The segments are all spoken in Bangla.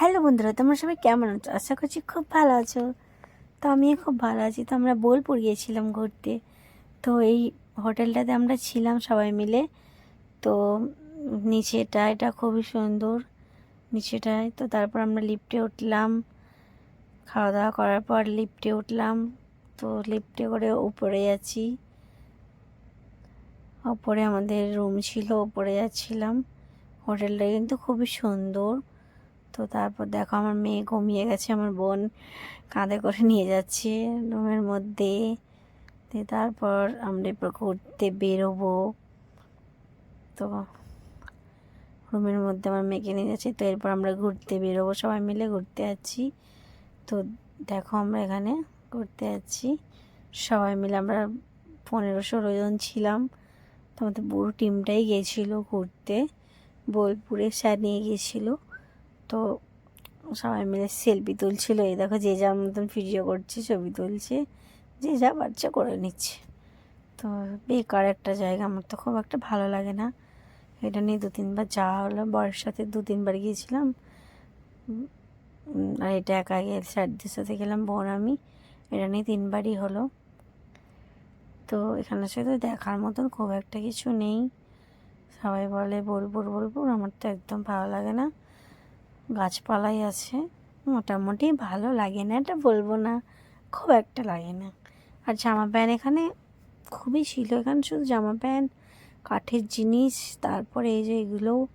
হ্যালো বন্ধুরা, তোমরা সবাই কেমন আছো? আশা করছি খুব ভালো আছো। তো আমিও খুব ভালো আছি। তো আমরা বোলপুর গিয়েছিলাম ঘুরতে। তো এই হোটেলটাতে আমরা ছিলাম সবাই মিলে। তো নিচেটা, এটা খুবই সুন্দর নিচেটায়। তো তারপর আমরা লিফটে উঠলাম। খাওয়া দাওয়া করার পর লিফটে উঠলাম। তো লিফটে করে উপরে যাচ্ছি। ওপরে আমাদের রুম ছিল ওপরে যাচ্ছিলাম। হোটেলটা কিন্তু খুবই সুন্দর। তো তারপর দেখো আমার মেয়ে ঘুমিয়ে গেছে, আমার বোন কাঁধে করে নিয়ে যাচ্ছে রুমের মধ্যে। তারপর আমরা এরপর ঘুরতে বেরোবো। তো রুমের মধ্যে আমার মেয়েকে নিয়ে যাচ্ছি, তো এরপর আমরা ঘুরতে বেরোবো, সবাই মিলে ঘুরতে যাচ্ছি। তো দেখো আমরা এখানে ঘুরতে যাচ্ছি। সবাই মিলে আমরা পনেরো ষোলো জন ছিলাম। তো আমাদের পুরো টিমটাই গিয়েছিল ঘুরতে। বোলপুরে স্যার নিয়ে গিয়েছিল তো সবাই মিলে সেলফি তুলছিল। এই দেখো যে যার মতন ভিডিও করছে, ছবি তুলছে, যে যা পারছে করে নিচ্ছে। তো বেকার একটা জায়গা, আমার তো খুব একটা ভালো লাগে না। এটা নিয়ে দু তিনবার যাওয়া হলো, বরের সাথে দু তিনবার গিয়েছিলাম। আর এটা একা গিয়ে স্যারদের সাথে গেলাম, বোন আমি। এটা নিয়ে তিনবারই হলো। তো এখানে সাথে দেখার মতন খুব একটা কিছু নেই। সবাই বলে বোলপুর বোলপুর আমার তো একদম ভালো লাগে না। গাছপালাই আছে। মোটামুটি ভালো লাগে না, এটা বলব না। খুব একটা লাগে না। আর জামা প্যান্ট এখানে খুবই ছিল। এখানে শুধু জামা প্যান্ট, কাঠের জিনিস, তারপরে এই যে এগুলো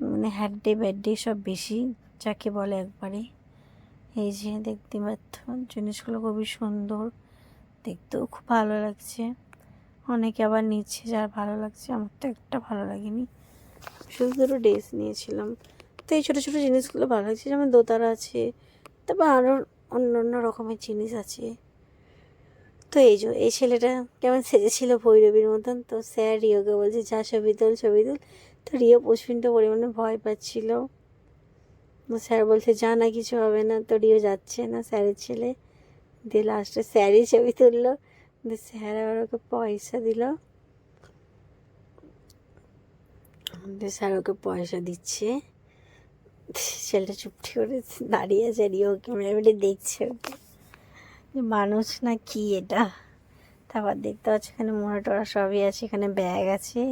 মানে হ্যাডডে ব্যাডডে সব বেশি, যাকে বলে একবারে। এই যে দেখতে পাচ্ছ, জিনিসগুলো খুবই সুন্দর। দেখতেও খুব ভালো লাগছে। অনেকে আবার নিচ্ছে, যার ভালো লাগছে, আমার তো একটা ভালো লাগেনি। শুধু দুটো ড্রেস নিয়েছিলাম। তো এই ছোটো ছোটো জিনিসগুলো ভালো লাগছে। যেমন দোতারা আছে, তারপর আরও অন্য অন্য রকমের জিনিস আছে। তো এই যে, এই ছেলেটা কেমন সেজেছিল ভৈরবীর মতন? তো স্যার রিওকে বলছে, যা ছবি তোল ছবি তোল। তো রিও প্রচণ্ড পরিমাণে ভয় পাচ্ছিল। স্যার বলছে, যা না কিছু হবে না। তো রিও যাচ্ছে না স্যারের ছেলে। দিয়ে লাস্টে স্যারই ছবি তুললো। দিয়ে স্যার আবার ওকে পয়সা দিল। দিয়ে স্যার ওকে পয়সা দিচ্ছে। ছেলেটা চুপটি করে দাঁড়িয়ে আছে রিও ক্যামেরা মেরে দেখছে ওকে। যে মানুষ না কি এটা? তারপর দেখতে পাচ্ছি এখানে মোড়া সবই আছে, এখানে ব্যাগ আছে।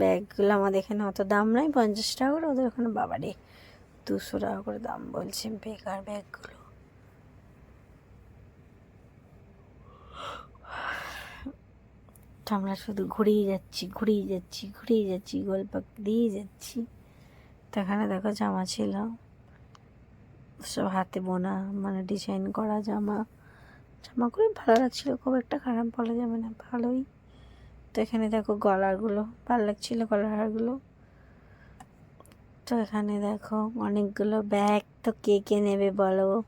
ব্যাগগুলো আমাদের এখানে অত দাম নয় পঞ্চাশ টাকা করে, ওদের ওখানে বাবারে দুশো টাকা করে দাম বলছে বেকার ব্যাগগুলো। আমরা শুধু ঘুরেই যাচ্ছি ঘুরেই যাচ্ছি ঘুরেই যাচ্ছি গোলপাক দিয়েই যাচ্ছি। তো এখানে দেখো জামা ছিল। সব হাতে বোনা মানে ডিজাইন করা জামা। জামা জামাগুলো ভালো লাগছিল, খুব একটা খারাপ বলা যাবে না, ভালোই। তো এখানে দেখো গলারগুলো ভালো লাগছিল গলারগুলো তো এখানে দেখো অনেকগুলো ব্যাগ তো কে কে নেবে বলো?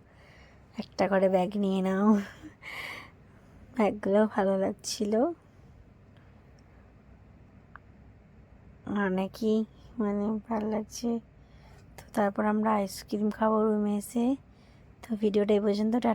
একটা করে ব্যাগ নিয়ে নাও। ব্যাগগুলো ভালো লাগছিল। অনেকই মানে ভালো লাগছে। তো তারপর আমরা আইসক্রিম খাব রুমে এসে। তো ভিডিওটা এই পর্যন্ত, টাটা।